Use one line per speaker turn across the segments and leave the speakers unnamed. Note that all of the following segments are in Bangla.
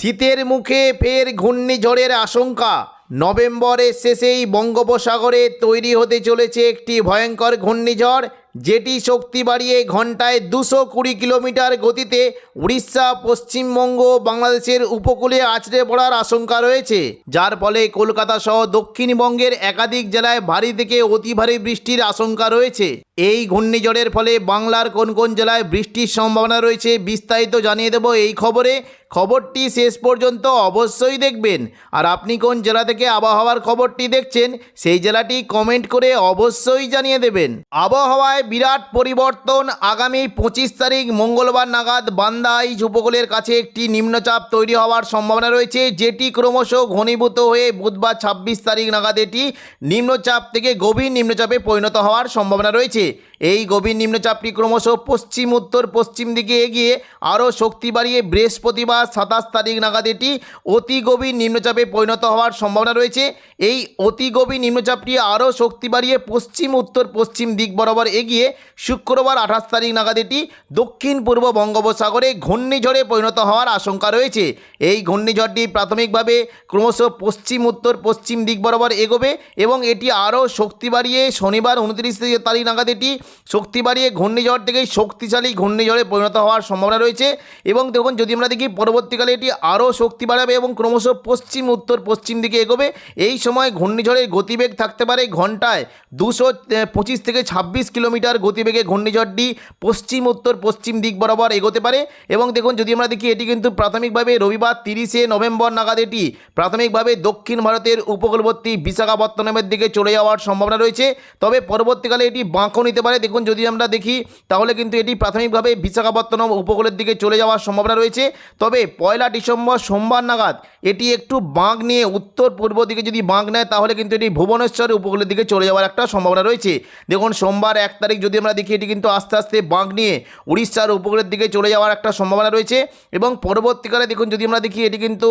শীতের মুখে ফের ঘূর্ণিঝড়ের আশঙ্কা। নভেম্বরের শেষেই বঙ্গোপসাগরে তৈরি হতে চলেছে একটি ভয়ঙ্কর ঘূর্ণিঝড়, যেটি শক্তি বাড়িয়ে ঘন্টায় দুশো কুড়ি কিলোমিটার গতিতে উড়িষ্যা, পশ্চিমবঙ্গ বাংলাদেশের উপকূলে আছড়ে পড়ার আশঙ্কা রয়েছে। যার ফলে কলকাতা সহ দক্ষিণবঙ্গের একাধিক জেলায় ভারী থেকে অতি ভারী বৃষ্টির আশঙ্কা রয়েছে। এই ঘূর্ণিঝড়ের ফলে বাংলার কোন কোন জেলায় বৃষ্টির সম্ভাবনা রয়েছে বিস্তারিত জানিয়ে দেব এই খবরে। খবরটি শেষ পর্যন্ত অবশ্যই দেখবেন। আর আপনি কোন জেলা থেকে আবহাওয়ার খবরটি দেখছেন, সেই জেলাটি কমেন্ট করে অবশ্যই জানিয়ে দেবেন। আবহাওয়ায় বিরাট পরিবর্তন আগামী পঁচিশ তারিখ মঙ্গলবার নাগাদ বান্দাইজ উপকূলের কাছে একটি নিম্নচাপ তৈরি হওয়ার সম্ভাবনা রয়েছে, যেটি ক্রমশ ঘনীভূত হয়ে বুধবার ছাব্বিশ তারিখ নাগাদ এটি নিম্নচাপ থেকে গভীর নিম্নচাপে পরিণত হওয়ার সম্ভাবনা রয়েছে। এই গভীর নিম্নচাপটি ক্রমশ পশ্চিম উত্তর পশ্চিম দিকে এগিয়ে আরও শক্তি বাড়িয়ে বৃহস্পতিবার সাতাশ তারিখ নাগাদ এটি অতি গভীর নিম্নচাপে পরিণত হওয়ার সম্ভাবনা রয়েছে। এই অতি গভীর নিম্নচাপটি আরও শক্তি বাড়িয়ে পশ্চিম, উত্তর, পশ্চিম দিক বরাবর এগিয়ে শুক্রবার আঠাশ তারিখ নাগাদ এটি দক্ষিণ, পূর্ব বঙ্গোপসাগরে ঘূর্ণিঝড়ে পরিণত হওয়ার আশঙ্কা রয়েছে। এই ঘূর্ণিঝড়টি প্রাথমিকভাবে ক্রমশ পশ্চিম, উত্তর, পশ্চিম দিক বরাবর এগোবে এবং এটি আরও শক্তি বাড়িয়ে শনিবার উনত্রিশ তারিখ নাগাদ এটি শক্তি বাড়িয়ে ঘূর্ণিঝড় থেকে শক্তিশালী ঘূর্ণিঝড়ে পরিণত হওয়ার সম্ভাবনা রয়েছে। এবং দেখুন, যদি আমরা দেখি পরবর্তীকালে এটি আরও শক্তি বাড়াবে এবং ক্রমশ পশ্চিম, উত্তর, পশ্চিম দিকে এগোবে। এই সময় ঘূর্ণিঝড়ের গতিবেগ থাকতে পারে ঘন্টায় দুশো পঁচিশ থেকে ছাব্বিশ কিলোমিটার গতিবেগে ঘূর্ণিঝড়টি পশ্চিম, উত্তর, পশ্চিম দিক বরাবর এগোতে পারে। এবং দেখুন, যদি আমরা দেখি, এটি কিন্তু প্রাথমিকভাবে রবিবার তিরিশে নভেম্বর নাগাদ এটি প্রাথমিকভাবে দক্ষিণ ভারতের উপকূলবর্তী বিশাখাপত্তনমের দিকে চলে যাওয়ার সম্ভাবনা রয়েছে। তবে পরবর্তীকালে এটি বাঁকও নিতে পারে। দেখুন, যদি আমরা দেখি, তাহলে কিন্তু এটি প্রাথমিকভাবে বিশাখাপত্তনম উপকূলের দিকে চলে যাওয়ার সম্ভাবনা রয়েছে। তবে পয়লা ডিসেম্বর সোমবার নাগাদ। এটি একটু বাঁক নিয়ে উত্তর পূর্ব দিকে যদি বাঁক নেয়, তাহলে কিন্তু এটি ভুবনেশ্বর উপকূলের দিকে চলে যাওয়ার একটা সম্ভাবনা রয়েছে। দেখুন, সোমবার এক তারিখ যদি আমরা দেখি, এটি কিন্তু আস্তে আস্তে বাঁক নিয়ে উড়িষ্যার উপকূলের দিকে চলে যাওয়ার একটা সম্ভাবনা রয়েছে। এবং পরবর্তীকালে দেখুন, যদি আমরা দেখি, এটি কিন্তু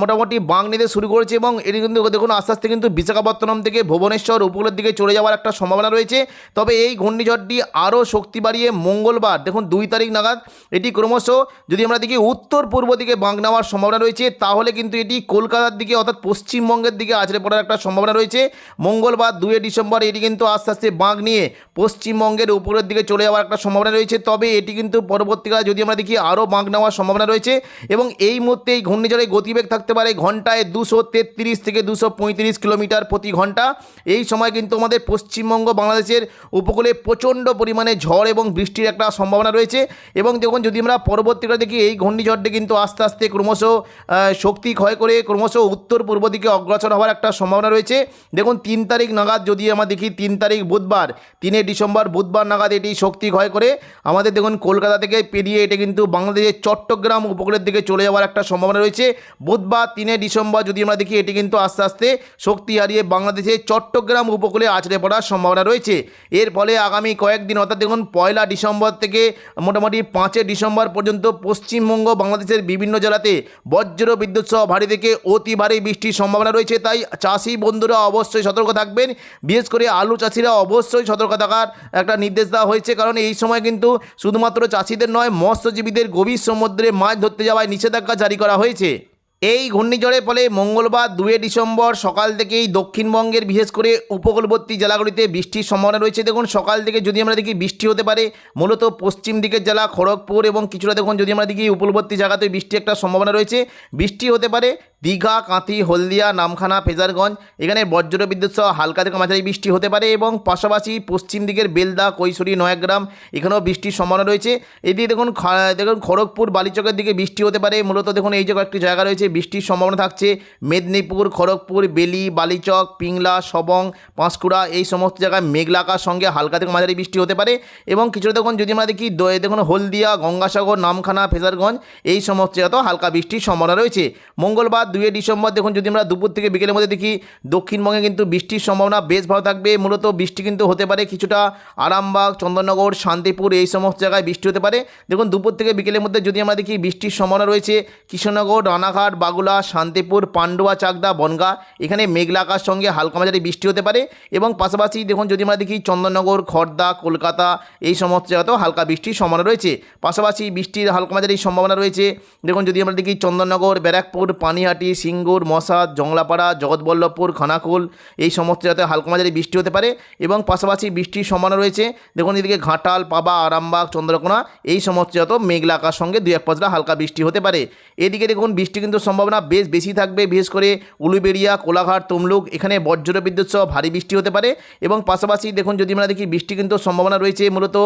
মোটামুটি বাঁক নিতে শুরু করেছে এবং এটি কিন্তু, দেখুন, আস্তে আস্তে কিন্তু বিশাখাপত্তনম থেকে ভুবনেশ্বর উপকূলের দিকে চলে যাওয়ার একটা সম্ভাবনা রয়েছে। তবে এই ঘূর্ণিঝড়টি আরও শক্তি বাড়িয়ে মঙ্গলবার, দেখুন, দুই তারিখ নাগাদ এটি ক্রমশ, যদি আমরা দেখি, উত্তর পূর্ব দিকে বাঁক নেওয়ার সম্ভাবনা রয়েছে, তাহলে কিন্তু এটি কলকাতার দিকে অর্থাৎ পশ্চিমবঙ্গের দিকে আছড়ে পড়ার একটা সম্ভাবনা রয়েছে। মঙ্গলবার দুই ডিসেম্বর এটি কিন্তু আস্তে আস্তে বাঁক নিয়ে পশ্চিমবঙ্গের উপরের দিকে চলে যাওয়ার একটা সম্ভাবনা রয়েছে, তবে এটি কিন্তু পরবর্তীকালে যদি আমরা দেখি আরও বাঁক নেওয়ার সম্ভাবনা রয়েছে এবং এই মুহূর্তে এই ঘূর্ণিঝড়ের গতিবেগ থাকতে পারে ঘন্টায় দুশো তেত্রিশ থেকে দুশো পঁয়ত্রিশ কিলোমিটার প্রতি ঘণ্টা। এই সময় কিন্তু আমাদের পশ্চিমবঙ্গ বাংলাদেশের উপকূলে প্রচণ্ড পরিমাণে ঝড় এবং বৃষ্টির একটা সম্ভাবনা রয়েছে। এবং দেখুন, যদি আমরা পরবর্তীকালে দেখি এই ঘূর্ণিঝড়টি কিন্তু আস্তে আস্তে ক্রমশ শক্তি ক্ষয় করে ক্রমশ উত্তর পূর্ব দিকে অগ্রসর হওয়ার একটা সম্ভাবনা রয়েছে। দেখুন, তিন তারিখ নাগাদ যদি আমরা দেখি, তিন তারিখ বুধবার, তিনে ডিসেম্বর বুধবার নাগাদ এটি শক্তি ক্ষয় করে। আমাদের দেখুন, কলকাতা থেকে পেরিয়ে এটা কিন্তু বাংলাদেশের চট্টগ্রাম উপকূলের দিকে চলে যাওয়ার একটা সম্ভাবনা রয়েছে। বুধবার, তিনে ডিসেম্বর যদি আমরা দেখি, এটি কিন্তু আস্তে আস্তে শক্তি হারিয়ে বাংলাদেশের চট্টগ্রাম উপকূলে আছড়ে পড়ার সম্ভাবনা রয়েছে। এর ফলে আগামী কয়েকদিন, অর্থাৎ দেখুন, পয়লা ডিসেম্বর থেকে মোটামুটি পাঁচে ডিসেম্বর পর্যন্ত পশ্চিমবঙ্গ, বাংলাদেশের বিভিন্ন জেলাতে বজ্র বিদ্যুৎ সহ ভারী থেকে অতি ভারী বৃষ্টির সম্ভাবনা রয়েছে, তাই চাষি বন্ধুরা অবশ্যই সতর্ক থাকবেন। বিশেষ করে আলু চাষিরা অবশ্যই সতর্ক থাকার একটা নির্দেশ দেওয়া হয়েছে, কারণ এই সময় কিন্তু শুধুমাত্র চাষিদের নয়, মৎস্যজীবীদের গভীর সমুদ্রে মাছ ধরতে যাওয়ায় নিষেধাজ্ঞা জারি করা হয়েছে। এই ঘূর্ণিঝড়ের ফলে মঙ্গলবার দুয়ে ডিসেম্বর সকাল থেকেই দক্ষিণবঙ্গের বিশেষ করে উপকূলবর্তী জেলাগুলিতে বৃষ্টির সম্ভাবনা রয়েছে। দেখুন, সকাল থেকে যদি আমরা দেখি বৃষ্টি হতে পারে, মূলত পশ্চিম দিকের জেলা খড়গপুর এবং কিছুটা দেখুন যদি আমরা দেখি উপকূলবর্তী জায়গাতে বৃষ্টি একটা সম্ভাবনা রয়েছে। বৃষ্টি হতে পারে দীঘা, কাঁথি, হলদিয়া, নামখানা, ফেজারগঞ্জ। এখানে বজ্র বিদ্যুৎ সহ হালকা থেকে মাঝারি বৃষ্টি হতে পারে এবং পাশাপাশি পশ্চিম দিকের বেলদা, কৈশোরী, নয়াগ্রাম, এখানেও বৃষ্টির সম্ভাবনা রয়েছে। এদিকে দেখুন দেখুন খড়গপুর, বালিচকের দিকে বৃষ্টি হতে পারে। মূলত দেখুন, এই যে কয়েকটি জায়গা রয়েছে, বৃষ্টির সম্ভাবনা থাকছে। মেদিনীপুর, খড়গপুর, বেলি, বালিচক, পিংলা, সবং, পাঁশকুড়া, এই সমস্ত জায়গায় মেঘলাকার সঙ্গে হালকা থেকে মাঝারি বৃষ্টি হতে পারে। এবং কিছুটা দেখুন, যদি আমরা দেখি দেখুন হলদিয়া, গঙ্গাসাগর, নামখানা, ফেজারগঞ্জ, এই সমস্ত জায়গাতেও হালকা বৃষ্টির সম্ভাবনা রয়েছে। মঙ্গলবার দুয়ে ডিসেম্বর, দেখুন যদি আমরা দুপুর থেকে বিকেলের মধ্যে দেখি, দক্ষিণবঙ্গে কিন্তু বৃষ্টির সম্ভাবনা বেশ ভালো থাকবে। মূলত বৃষ্টি কিন্তু হতে পারে কিছুটা আরামবাগ, চন্দননগর, শান্তিপুর, এই সমস্ত জায়গায় বৃষ্টি হতে পারে। দেখুন দুপুর থেকে বিকেলের মধ্যে যদি আমরা দেখি, বৃষ্টির সম্ভাবনা রয়েছে কৃষ্ণনগর রানাঘাট, বাগুলা, শান্তিপুর, পান্ডুয়া, চাকদা, বনগা। এখানে মেঘলা আকাশ সঙ্গে হালকা মাঝারি বৃষ্টি হতে পারে এবং পাশাপাশি দেখুন যদি আমরা দেখি, চন্দননগর খড়দা কলকাতা, এই সমস্ত জায়গাতেও হালকা বৃষ্টির সম্ভাবনা রয়েছে। পাশাপাশি বৃষ্টির হালকা মাঝারি সম্ভাবনা রয়েছে। দেখুন যদি আমরা দেখি, চন্দননগর, ব্যারাকপুর, পানিহাটি সিঙ্গুর মশাদ জংলাপাড়া, জগৎবল্লভপুর, খানাকুল, এই সমস্ত জায়গাতে হালকা মাঝারি বৃষ্টি হতে পারে এবং পাশাপাশি বৃষ্টির সম্ভাবনা রয়েছে। দেখুন এদিকে ঘাটাল, পাবা, আরামবাগ, চন্দ্রকোনা, এই সমস্ত জায়গা মেঘলা আকাশ সঙ্গে দু এক পাঁচটা হালকা বৃষ্টি হতে পারে। এদিকে দেখুন বৃষ্টি কিন্তু সম্ভাবনা বেশ বেশি থাকবে, বিশেষ করে উলুবেড়িয়া, কোলাঘাট, তমলুক, এখানে বজ্র বিদ্যুৎ সহ ভারী বৃষ্টি হতে পারে এবং পাশাপাশি দেখুন যদি আমরা দেখি বৃষ্টি কিন্তু সম্ভাবনা রয়েছে মূলত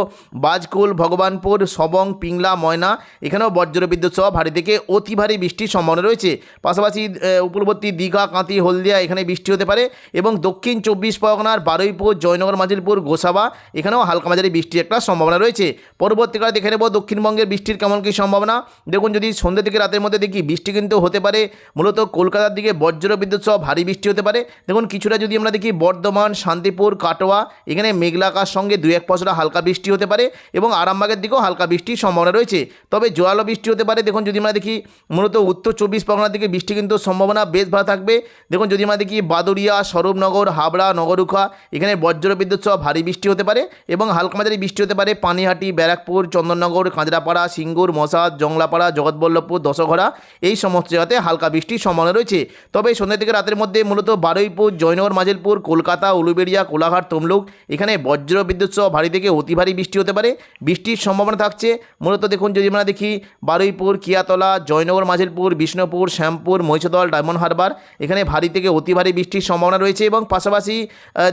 বাজকুল, ভগবানপুর, সবং, পিংলা, ময়না, এখানেও বজ্র বিদ্যুৎ সহ ভারী থেকে অতি ভারী বৃষ্টির সম্ভাবনা রয়েছে। পাশাপাশি আহ, উপকূলবর্তী দীঘা কাঁতি হলদিয়া এখানে বৃষ্টি হতে পারে এবং দক্ষিণ চব্বিশ পরগনার বারুইপুর জয়নগর মাজিলপুর গোসাবা এখানেও হালকা মাঝারি বৃষ্টির একটা সম্ভাবনা রয়েছে। পরবর্তীকালে দেখে নেব দক্ষিণবঙ্গের বৃষ্টির কেমন কী সম্ভাবনা। দেখুন যদি সন্ধ্যে থেকে রাতের মধ্যে দেখি বৃষ্টি কিন্তু হতে পারে। মূলত কলকাতার দিকে বজ্র বিদ্যুৎ সহ ভারী বৃষ্টি হতে পারে। দেখুন কিছুটা যদি আমরা দেখি বর্ধমান শান্তিপুর কাটোয়া এখানে মেঘলাকার সঙ্গে দু এক পশলা হালকা বৃষ্টি হতে পারে এবং আরামবাগের দিকেও হালকা বৃষ্টির সম্ভাবনা রয়েছে। তবে জোয়ালো বৃষ্টি হতে পারে। দেখুন যদি আমরা দেখি মূলত উত্তর চব্বিশ পরগনার দিকে বৃষ্টি কিন্তু সম্ভাবনা বেশ ভালো থাকবে। দেখুন যদি আমরা দেখি বাদুরিয়া স্বরূপনগর হাবড়া, নগরুখা, এখানে বজ্র বিদ্যুৎ সহ ভারী বৃষ্টি হতে পারে এবং হালকা মাঝারি বৃষ্টি হতে পারে পানিহাটি, ব্যারাকপুর, চন্দননগর কাঁচরাপাড়া সিঙ্গুর মশাদ জংলাপাড়া, জগৎবল্লভপুর দশঘরা এই সমস্ত জায়গাতে হালকা বৃষ্টির সম্ভাবনা রয়েছে। তবে সন্ধ্যা থেকে রাতের মধ্যে মূলত বারুইপুর, জয়নগর, মাজিলপুর, কলকাতা, উলুবেড়িয়া, কোলাঘাট, তমলুক, এখানে বজ্র বিদ্যুৎ সহ ভারী থেকে অতি ভারী বৃষ্টি হতে পারে। বৃষ্টির সম্ভাবনা থাকছে। মূলত দেখুন যদি আমরা দেখি বারুইপুর, কিয়াতলা, জয়নগর, মাজিলপুর, বিষ্ণুপুর, শ্যামপুর মহিষদল ডায়মন্ড হারবার, এখানে ভারী থেকে অতি ভারী বৃষ্টির সম্ভাবনা রয়েছে এবং পাশাপাশি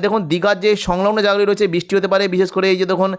দেখুন দীঘার যে সংলগ্ন জায়গাগুলি রয়েছে, বৃষ্টি হতে পারে, বিশেষ করে এই যে দেখুন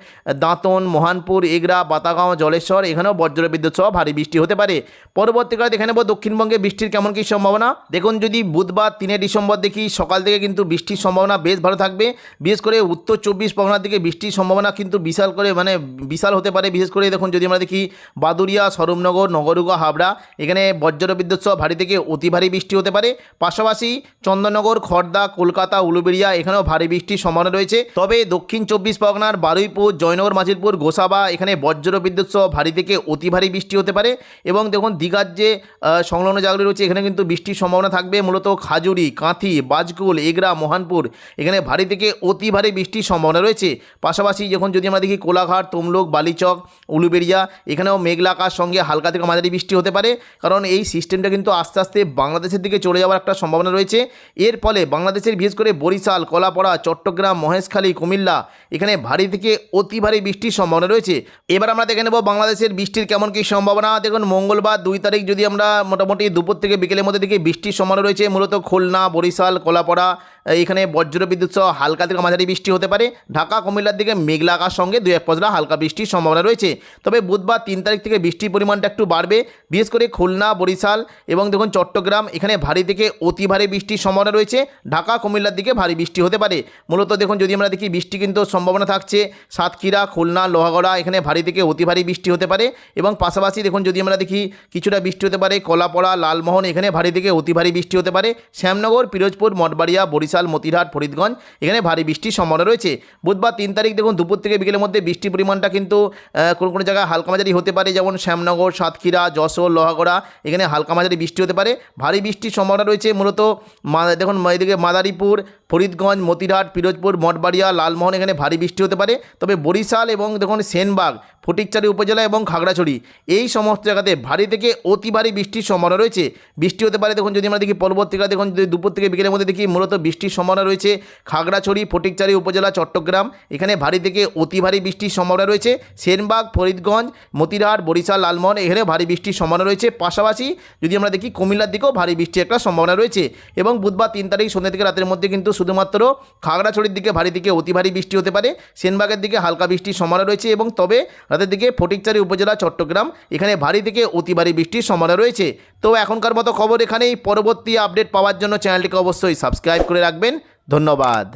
দাঁতন, মহানপুর, এগরা, বাতাগাঁও, জলেশ্বর, এখানেও বজ্র বিদ্যুৎ সহ ভারী বৃষ্টি হতে পারে। পরবর্তীকালে দেখে নেব দক্ষিণবঙ্গে বৃষ্টির কেমন কী সম্ভাবনা। দেখুন যদি বুধবার তিনে ডিসেম্বর দেখি, সকাল থেকে কিন্তু বৃষ্টির সম্ভাবনা বেশ ভালো থাকবে। বিশেষ করে উত্তর চব্বিশ পরগনার দিকে বৃষ্টির সম্ভাবনা কিন্তু বিশাল করে মানে বিশাল হতে পারে। বিশেষ করে দেখুন যদি আমরা দেখি বাদুরিয়া সরমনগর, নগরুগা, হাবড়া, এখানে বজ্র বিদ্যুৎ সহ ভারী থেকে অতি ভারী বৃষ্টি হতে পারে। পাশাপাশি চন্দননগর খড়দা কলকাতা, উলুবেড়িয়া এখানেও ভারী বৃষ্টির সম্ভাবনা রয়েছে। তবে দক্ষিণ চব্বিশ পরগনার বারুইপুর, জয়নগর মাঝিরপুর গোসাবা এখানে বজ্র বিদ্যুৎ সহ ভারী থেকে অতি ভারী বৃষ্টি হতে পারে। এবং দেখুন, দীঘার যে সংলগ্ন জায়গাগুলি রয়েছে, এখানে কিন্তু বৃষ্টির সম্ভাবনা থাকবে। মূলত খাজুরি, কাঁথি, বাজকুল, এগরা, মোহানপুর এখানে ভারী থেকে অতি ভারী বৃষ্টির সম্ভাবনা রয়েছে। পাশাপাশি যখন যদি আমরা দেখি কোলাঘাট, তমলুক, বালিচক, উলুবেড়িয়া এখানেও মেঘলা আকাশ সঙ্গে হালকা থেকে মাঝারি বৃষ্টি হতে পারে। কারণ এই সিস্টেমটা কিন্তু আস্তে আস্তে বাংলাদেশের দিকে চলে যাওয়ার একটা সম্ভাবনা রয়েছে। এর ফলে বাংলাদেশের বিশেষ করে বরিশাল, কলাপাড়া, চট্টগ্রাম, মহেশখালী, কুমিল্লা এখানে ভারী থেকে অতি ভারী বৃষ্টির সম্ভাবনা রয়েছে। এবার আমরা দেখে নেব বাংলাদেশের বৃষ্টির কেমন কী সম্ভাবনা। দেখুন, মঙ্গলবার দুই তারিখ যদি আমরা মোটামুটি দুপুর থেকে বিকেলের মধ্যে থেকে বৃষ্টির সম্ভাবনা রয়েছে, মূলত খুলনা, বরিশাল, কলাপাড়া এখানে বজ্র বিদ্যুৎ সহ হালকা থেকে মাঝারি বৃষ্টি হতে পারে। ঢাকা, কুমিল্লার দিকে মেঘলা আকাশ সঙ্গে দু এক পশলা হালকা বৃষ্টির সম্ভাবনা রয়েছে। তবে বুধবার তিন তারিখ থেকে বৃষ্টির পরিমাণটা একটু বাড়বে, বিশেষ করে খুলনা, বরিশাল এবং দেখুন চট্টগ্রাম, এখানে ভারী থেকে অতি ভারী বৃষ্টির সম্ভাবনা রয়েছে। ঢাকা, কুমিল্লার দিকে ভারী বৃষ্টি হতে পারে। মূলত দেখুন যদি আমরা দেখি বৃষ্টি কিন্তু সম্ভাবনা থাকছে, সাতক্ষীরা, খুলনা, লোহাগড়া, এখানে ভারী থেকে অতি ভারী বৃষ্টি হতে পারে এবং পাশাপাশি দেখুন যদি আমরা দেখি কিছুটা বৃষ্টি হতে পারে, কলাপড়া, লালমোহন, এখানে ভারী থেকে অতি ভারী বৃষ্টি হতে পারে। শ্যামনগর, পিরোজপুর, মঠবাড়িয়া, বরিশাল মতিরহাট, ফরিদগঞ্জ। এখানে ভারী বৃষ্টির সম্ভাবনা রয়েছে। বুধবার তিন তারিখ দেখুন, দুপুর থেকে বিকেলের মধ্যে বৃষ্টির পরিমাণটা কিন্তু কোনো কোনো জায়গায় হালকা মাঝারি হতে পারে, যেমন শ্যামনগর, সাতক্ষীরা, যশোর, লোহাগড়া। এখানে হালকা মাঝারি বৃষ্টি হতে পারে। ভারী বৃষ্টির সম্ভাবনা রয়েছে মূলত দেখুন এদিকে মাদারীপুর ফরিদগঞ্জ, মতিরহাট, পিরোজপুর, মঠবাড়িয়া, লালমোহন, এখানে ভারী বৃষ্টি হতে পারে। তবে বরিশাল এবং দেখুন সেনবাগ, ফটিকচারি উপজেলা এবং খাগড়াছড়ি, এই সমস্ত জায়গাতে ভারী থেকে অতি ভারী বৃষ্টির সম্ভাবনা রয়েছে। বৃষ্টি হতে পারে দেখুন যদি আমরা দেখি পরবর্তীকালে, দেখুন যদি দুপুর থেকে বিকেলের মধ্যে দেখি, মূলত বৃষ্টির সম্ভাবনা রয়েছে খাগড়াছড়ি, ফটিকচারি উপজেলা, চট্টগ্রাম, এখানে ভারী থেকে অতি ভারী বৃষ্টির সম্ভাবনা রয়েছে। সেনবাগ, ফরিদগঞ্জ, মতিরহাট, বরিশাল, লালমোহন এখানে ভারী বৃষ্টির সম্ভাবনা রয়েছে। পাশাপাশি যদি আমরা দেখি কুমিল্লার দিকেও ভারী বৃষ্টির একটা সম্ভাবনা রয়েছে এবং বুধবার তিন তারিখ সন্ধ্যা থেকে রাতের মধ্যে কিন্তু শুধুমাত্র খাগড়াছড়ির দিকে ভারী থেকে অতি ভারী বৃষ্টি হতে পারে, সেনবাগের দিকে হালকা বৃষ্টির সম্ভাবনা রয়েছে এবং তবে রাতের দিকে ফটিকচারি উপজেলা চট্টগ্রাম, এখানে ভারী থেকে অতি ভারী বৃষ্টির সম্ভাবনা রয়েছে। তো এখনকার মতো খবর এখানেই, পরবর্তী আপডেট পাওয়ার জন্য চ্যানেলটিকে অবশ্যই সাবস্ক্রাইব করে রাখবেন। ধন্যবাদ।